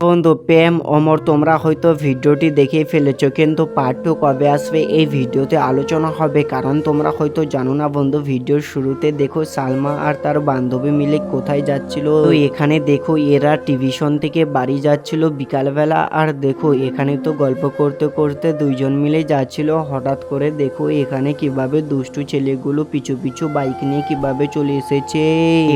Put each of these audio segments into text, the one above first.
বন্ধু, প্রেম, অমর, তোমরা হয়তো ভিডিওটি দেখে ফেলেছো, কিন্তু পার্ট টু কবে আসবে এই ভিডিওতে আলোচনা হবে, কারণ তোমরা হয়তো জানো না বন্ধু, ভিডিওর শুরুতে দেখো সালমা আর তার বান্ধবী মিলে কোথায় যাচ্ছিল। এখানে দেখো এরা টিভিশন থেকে বাড়ি যাচ্ছিল বিকালবেলা আর দেখো এখানে তো গল্প করতে করতে দুইজন মিলে যাচ্ছিল, হঠাৎ করে দেখো এখানে কীভাবে দুষ্টু ছেলেগুলো পিছু পিছু বাইক নিয়ে কীভাবে চলে এসেছে।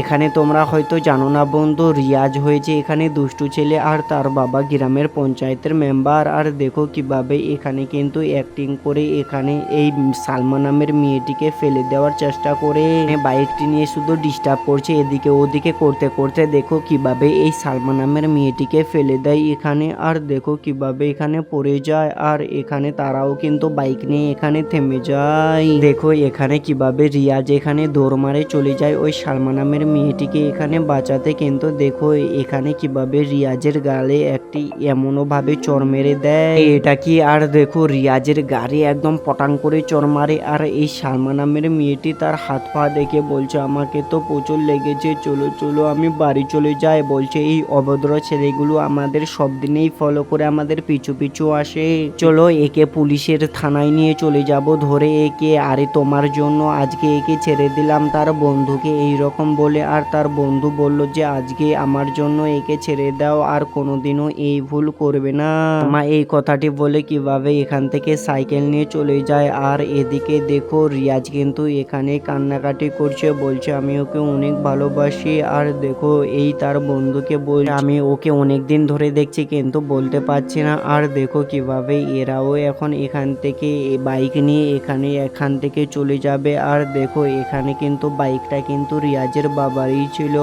এখানে তোমরা হয়তো জানো না বন্ধু, রিয়াজ হয়েছে এখানে দুষ্টু ছেলে আর তার বাবা গ্রামের পঞ্চায়েতের মেম্বার। আর দেখো কীভাবে এখানে কিন্তু অ্যাক্টিং করে এখানে এই সালমা নামের মেয়েটিকে ফেলে দেওয়ার চেষ্টা করে। বাইকটি নিয়ে শুধু ডিস্টার্ব করছে, এদিকে ওদিকে করতে করতে দেখো কীভাবে এই সালমা নামের মেয়েটিকে ফেলে দেয় এখানে। আর দেখো কীভাবে এখানে পড়ে যায়, আর এখানে তারাও কিন্তু বাইক নিয়ে এখানে থেমে যায়। দেখো এখানে কীভাবে রিয়াজ এখানে দৌড় মারে চলে যায়, ওই সালমা নামের মেয়েটিকে এখানে বাঁচাতে। কিন্তু দেখো এখানে কীভাবে রিয়াজের গালে একটি এমনও ভাবে চর মেরে দেয়। এটা কি আর দেখো, রিয়াজের গাড়ি একদম পটাং করে চর মারে, আর এই সালমা নামের মেয়েটি তার হাত পা দেখে বলছে, আমাকে তো প্রচুর লেগেছে, চলো চলো, আমি বাড়ি চলে যাই। বলছে, এই অভদ্র ছেলেগুলো আমাদের সব দিনেই ফলো করে আমাদের পিছু পিছু আসে। চলো, একে পুলিশের থানায় নিয়ে চলে যাব, ধরে একে, আরে তোমার জন্য আজকে একে ছেড়ে দিলাম তার বন্ধুকে এই রকম বলে। আর তার বন্ধু বলল যে, আজকে আমার জন্য একে ছেড়ে দাও, আর কোনোদিনও এই ভুল করবে না। মা এই কথাটি বলে কীভাবে এখান থেকে সাইকেল নিয়ে চলে যায়? আর এদিকে দেখো, রিয়াজ কিন্তু এখানে কান্নাকাটি করছে, বলছে, আমি ওকে অনেক ভালোবাসি। আর দেখো, এই তার বন্ধুকে বল আমি ওকে অনেক দিন ধরে দেখছি, কিন্তু বলতে পারছি না। আর দেখো কীভাবে এরাও এখন এখান থেকে বাইক নিয়ে এখানে এখান থেকে চলে যাবে। আর দেখো, এখানে কিন্তু বাইকটা কিন্তু রিয়াজের বাবারই ছিল।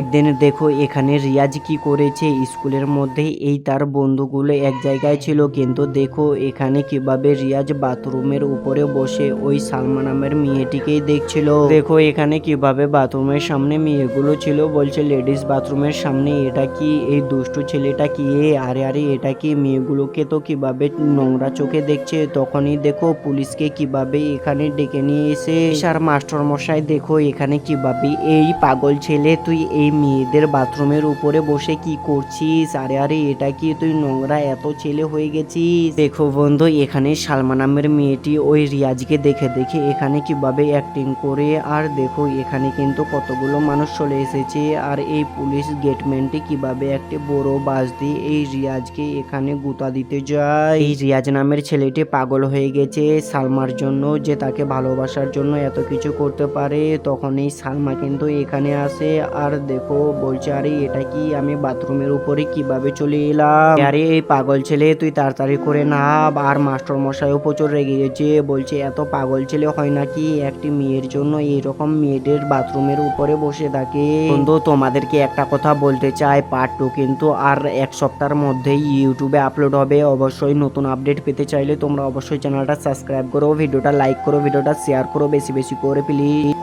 একদিন দেখো, এখানে রিয়াজ কি করেছে? স্কুলের মধ্যে এই তার বন্ধুগুলো এক জায়গায় ছিল। কিন্তু দেখো, এখানে কীভাবে রিয়াজ বাথরুমের উপরে বসে ওই সালমা নামের মেয়েটিকেই দেখছিল। দেখো, এখানে কীভাবে বাথরুমের সামনে মেয়েগুলো ছিল বলছে, লেডিস বাথরুমের সামনে এটা কি? এই দুষ্টু ছেলেটা কি? আরে আরে, এটা কি? মেয়েগুলোকে তো কীভাবে নোংরা চোখে দেখছে? তখনই দেখো পুলিশকে কীভাবে এখানে ডেকে নিয়ে এসে আর মাস্টার মশাই, দেখো, এখানে কীভাবে এই পাগল ছেলে, তুই এই মেয়েদের বাথরুমের উপরে বসে কি করছিস? আরে আরে আরে, এটা কি তুই নোংরা এত ছেলে হয়ে গেছিস? দেখো বন্ধু, এখানে সালমা নামের মেয়েটি ওই রিয়াজকে দেখে দেখে এখানে কীভাবে অ্যাক্টিং করে, আর দেখো এখানে কিন্তু কতগুলো মানুষ চলে এসেছে, আর এই পুলিশ গেটম্যানটি কীভাবে একটি বড় বাস দিয়ে এই রিয়াজকে এখানে গুতা দিতে যায়? এই রিয়াজ নামের ছেলেটি পাগল হয়ে গেছে, সালমার জন্য যে তাকে ভালোবাসার জন্য এত কিছু করতে পারে তখন এই সালমা কিন্তু এখানে আসে, আর দেখো বলছে, আরে, এটা কি আমি বাথরুমের উপরে কীভাবে চলে এলাম। আরে, পাগল ছেলে, তুই তাড়াতাড়ি করে না। আর মাস্টার মশাইও প্রচুর রেগে গেছে। বলছে, এত পাগল ছেলে হয় নাকি? একটি মেয়ের জন্য এইরকম মেয়েদের বাথরুমের উপরে বসে থাকে। বন্ধু, তোমাদেরকে একটা কথা বলতে চাই। পার্ট টু কিন্তু আর এক সপ্তাহের মধ্যেই ইউটিউবে আপলোড হবে। অবশ্যই নতুন আপডেট পেতে চাইলে তোমরা অবশ্যই চ্যানেলটা সাবস্ক্রাইব করো ভিডিওটা লাইক করো ভিডিওটা শেয়ার করো বেশি বেশি করে প্লিজ